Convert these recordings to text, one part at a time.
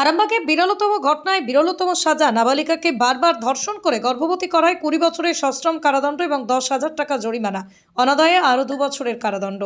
আরামবাগে বিরলতম ঘটনায় বিরলতম সাজা। নাবালিকাকে বারবার ধর্ষণ করে গর্ভবতী করায় কুড়ি বছরের সশ্রম কারাদণ্ড এবং দশ হাজার টাকা জরিমানা। অনাদায়ে আরও দু বছরের কারাদণ্ড।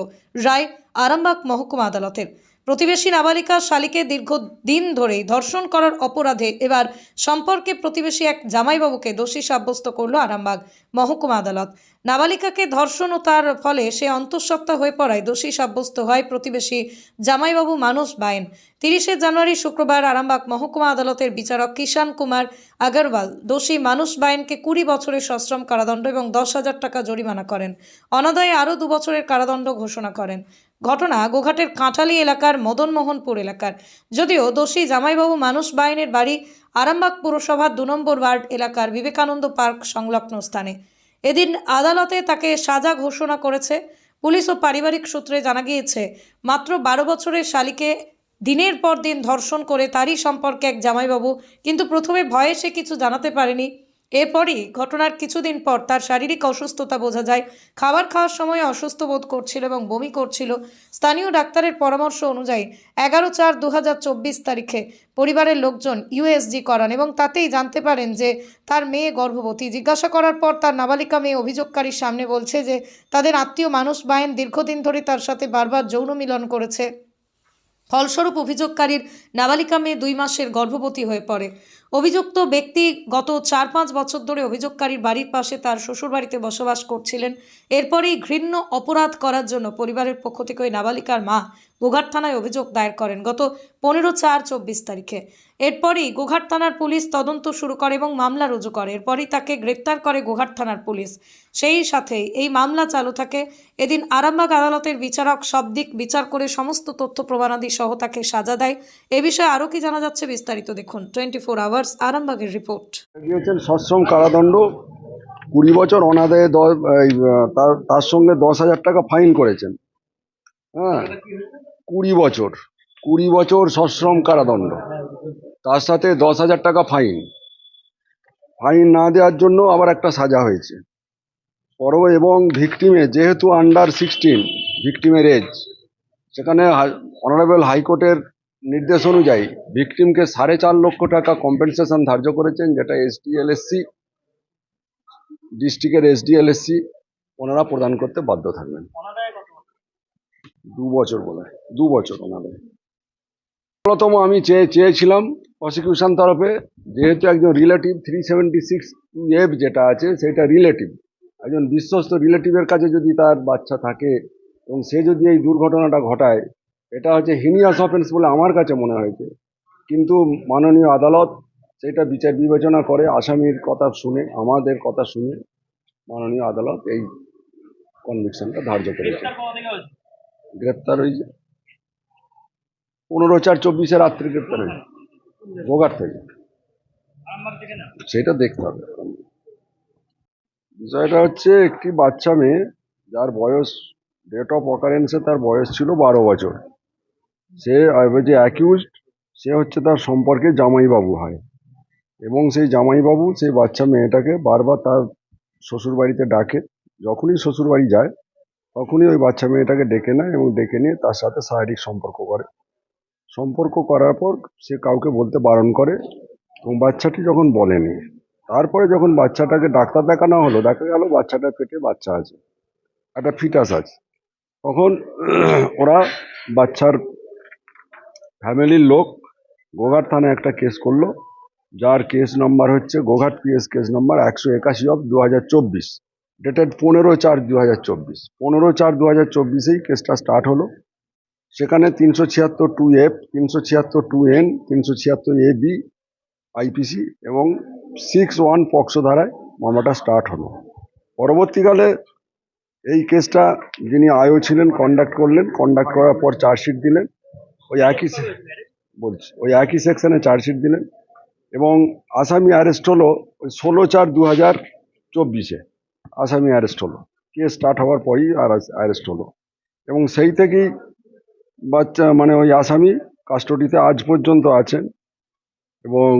রায় আরামবাগ মহকুমা আদালতের। প্রতিবেশী নাবালিকা শালিকে দীর্ঘদিন ধরেই ধর্ষণ করার অপরাধে এবার সম্পর্কে প্রতিবেশী এক জামাইবাবুকে দোষী সাব্যস্ত করল আরামবাগ মহকুমা আদালত। নাবালিকাকে ধর্ষণ ও তার ফলে সে অন্তঃসত্ত্বা হয়ে পড়ায় দোষী সাব্যস্ত হয় প্রতিবেশী জামাইবাবু মানস বায়েন তিরিশে জানুয়ারি শুক্রবার আরামবাগ মহকুমা আদালতের বিচারক কিষান কুমার আগরওয়াল দোষী মানুষ বায়েনকে কুড়ি বছরের সশ্রম কারাদণ্ড এবং দশ হাজার টাকা জরিমানা করেন। অনাদায়ে আরও দু বছরের কারাদণ্ড ঘোষণা করেন। ঘটনা গোঘাটের কাঁঠালি এলাকার মদনমোহনপুর এলাকার। যদিও দোষী জামাইবাবু মানুষ বাইনের বাড়ি আরামবাগ পুরসভার দু নম্বর ওয়ার্ড এলাকার বিবেকানন্দ পার্ক সংলগ্ন স্থানে। এদিন আদালতে তাকে সাজা ঘোষণা করেছে। পুলিশ ও পারিবারিক সূত্রে জানা গিয়েছে, মাত্র বারো বছরের শালিকে দিনের পর দিন ধর্ষণ করে তারই সম্পর্কে এক জামাইবাবু, কিন্তু প্রথমে ভয়ে সে কিছু জানাতে পারেনি। এরপরই ঘটনার কিছুদিন পর তার শারীরিক অসুস্থতা বোঝা যায়। খাবার খাওয়ার সময় অসুস্থ বোধ করছিল এবং বমি করছিল। স্থানীয় ডাক্তারের পরামর্শ অনুযায়ী এগারো চার দু তারিখে পরিবারের লোকজন ইউএসজি করান এবং তাতেই জানতে পারেন যে তার মেয়ে গর্ভবতী। জিজ্ঞাসা করার পর তার নাবালিকা মেয়ে অভিযোগকারীর সামনে বলছে যে তাদের আত্মীয় মানুষ বায়েন দীর্ঘদিন ধরে তার সাথে বারবার যৌন মিলন করেছে। ফলস্বরূপ অভিযোগকারীর নাবালিকা মেয়ে দুই মাসের গর্ভবতী হয়ে পড়ে। অভিযুক্ত ব্যক্তি গত চার পাঁচ বছর ধরে অভিযোগকারীর বাড়ির পাশে তার শ্বশুরবাড়িতে বসবাস করছিলেন। এরপরেই ঘৃণ্য অপরাধ করার জন্য পরিবারের পক্ষ থেকে ওই নাবালিকার মা গোঘাট থানায় অভিযোগ দায়ের করেন গত পনেরো চার চব্বিশ তারিখে। এরপরই গোঘাট থানার পুলিশ তদন্ত শুরু করে এবং মামলা রুজু করে। এরপরই তাকে গ্রেপ্তার করে গোঘাট থানার পুলিশ। সেই সাথে এই মামলা চালু থাকে। এদিন আরামবাগ আদালতের বিচারক সব দিক বিচার করে সমস্ত তথ্য প্রমাণাদি সহ তাকে সাজা দেয়। এ বিষয়ে আরও কি জানা যাচ্ছে বিস্তারিত দেখুন। টোয়েন্টি ফোর আওয়ার্স আরামবাগের রিপোর্ট দিয়েছেন সশ্রম কারাদণ্ড। কুড়ি বছর অনাদায়ে তার তার সঙ্গে দশ হাজার টাকা ফাইন করেছেন। হ্যাঁ কুড়ি বছর কুড়ি বছর সশ্রম কারাদণ্ড। তার সাথে দশ হাজার টাকা ফাইন। ফাইন না দেওয়ার জন্য আবার একটা সাজা হয়েছে। পর এবং ভিকটিমে, যেহেতু আন্ডার সিক্সটিন ভিকটিমের এজ সেখানে অনারেবল হাইকোর্টের নির্দেশ অনুযায়ী ভিকটিমকে সাড়ে চার লক্ষ টাকা কম্পেনসেশন ধার্য করেছেন, যেটা এসডিএলএসসি ডিস্ট্রিক্টের এসডিএলএসসি ওনারা প্রদান করতে বাধ্য থাকবেন। দু বছর বলে দু বছর ওনাদের। প্রথম আমি চেয়ে, চেয়েছিলাম প্রসিকিউশন তরফে, যেহেতু একজন relative three seventy six F যেটা আছে, সেটা রিলেটিভ একজন বিশ্বস্ত রিলেটিভের কাছে যদি তার বাচ্চা থাকে এবং সে যদি এই দুর্ঘটনাটা ঘটায় এটা হচ্ছে হিনিয়াস অফেন্স বলে আমার কাছে মনে হয়েছে। কিন্তু মাননীয় আদালত সেটা বিচার বিবেচনা করে আসামির কথা শুনে আমাদের কথা শুনে মাননীয় আদালত এই কনভিকশনটা ধার্য করেছে। গ্রেপ্তার হয়েছে? পনেরো চার চব্বিশে রাত্রি গ্রেপ্তার হয়েছে গোঘাট থেকে। সেটা দেখতে হবে। বিষয়টা হচ্ছে একটি বাচ্চা মেয়ে যার বয়স ডেট অফ অকারেন্সে তার বয়স ছিল বারো বছর। সে যে অ্যাকিউজড সে হচ্ছে তার সম্পর্কে জামাইবাবু হয়। এবং সেই জামাইবাবু, সেই বাচ্চা মেয়েটাকে বারবার তার শ্বশুর বাড়িতে ডাকে। যখনই শ্বশুর বাড়ি যায়, তখনই ওই বাচ্চা মেয়েটাকে ডেকে নেয় এবং ডেকে নিয়ে তার সাথে শারীরিক সম্পর্ক করে। সম্পর্ক করার পর সে কাউকে বলতে বারণ করে এবং বাচ্চাটি যখন বলেনি, তারপরে যখন বাচ্চাটাকে ডাক্তার দেখানো হলো, দেখা গেল বাচ্চাটার পেটে বাচ্চা আছে, একটা ফিটাস আছে। তখন ওরা বাচ্চার ফ্যামিলির লোক গোঘাট থানায় একটা কেস করল, যার কেস নাম্বার হচ্ছে গোঘাট পিএস কেস নাম্বার একশো একাশি অফ দু হাজার চব্বিশ, ডেটেড পনেরো চার দু হাজার চব্বিশ। পনেরো চার দু হাজার চব্বিশেই কেসটা স্টার্ট হলো। সেখানে তিনশো ছিয়াত্তর টু এফ, তিনশো ছিয়াত্তর টু এন, তিনশো ছিয়াত্তর এ বি, আইপিসি এবং সিক্স ওয়ান পক্সো ধারায় মামলাটা স্টার্ট হলো। পরবর্তীকালে এই কেসটা যিনি আয়ও ছিলেন কন্ডাক্ট করলেন কন্ডাক্ট করার পর চার্জশিট দিলেন। ওই একই বলছি, ওই একই সেকশনে চার্জশিট দিলেন এবং আসামি অ্যারেস্ট হলো ওই ষোলো চার দু হাজার চব্বিশে। আসামি অ্যারেস্ট হলো। কেস স্টার্ট হওয়ার পরই অ্যারেস্ট হলো। এবং সেই থেকেই বাচ্চা মানে ওই আসামি কাস্টডিতে আজ পর্যন্ত আছেন এবং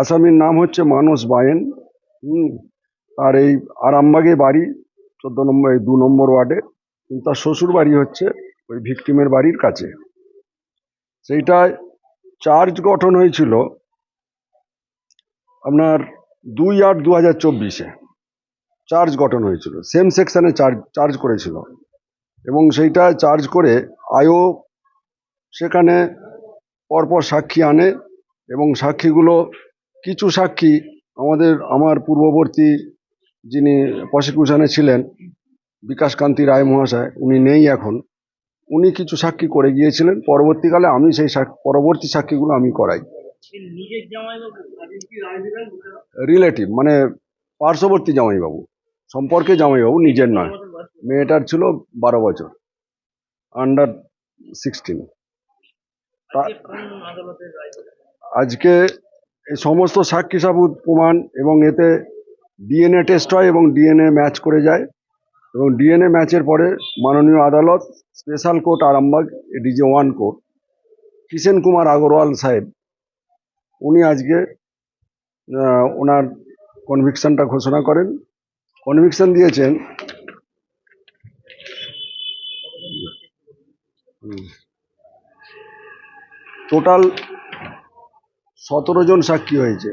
আসামির নাম হচ্ছে মানস বায়েন। হুম আর এই আরামবাগে বাড়ি, চোদ্দ নম্বর, এই দু নম্বর ওয়ার্ডে। কিন্তু তার শ্বশুর বাড়ি হচ্ছে ওই ভিকটিমের বাড়ির কাছে। সেইটায় চার্জ গঠন হয়েছিল আপনার দুই আট দু হাজার চব্বিশে। চার্জ গঠন হয়েছিল। সেম সেকশানে চার্জ চার্জ করেছিল। এবং সেইটা চার্জ করে আয়ও সেখানে পরপর সাক্ষী আনে এবং সাক্ষীগুলো কিছু সাক্ষী আমাদের, আমার পূর্ববর্তী যিনি প্রসিকিউশনে ছিলেন, বিকাশকান্তি রায় মহাশয়, উনি নেই এখন। উনি কিছু সাক্ষী করে গিয়েছিলেন। পরবর্তীকালে আমি সেই পরবর্তী সাক্ষীগুলো আমি করাই। রিলেটিভ মানে পার্শ্ববর্তী জামাইবাবু। সম্পর্কে জামাইবাবু নিজের নয়। মেয়েটার ছিল বারো বছর। আন্ডার সিক্সটিন আজকে সমস্ত সাক্ষী সাবুত প্রমাণ এবং এতে ডিএনএ টেস্ট হয় এবং ডিএনএ ম্যাচ করে যায়। এবং ডিএনএ ম্যাচের পরে মাননীয় আদালত special court Arambagh DJ one court. Kishen Kumar Agarwal সাহেব, উনি আজকে ওনার কনভিকশনটা ঘোষণা করেন। কনভিকশন দিয়েছেন। টোটাল সতেরো জন সাক্ষী হয়েছে।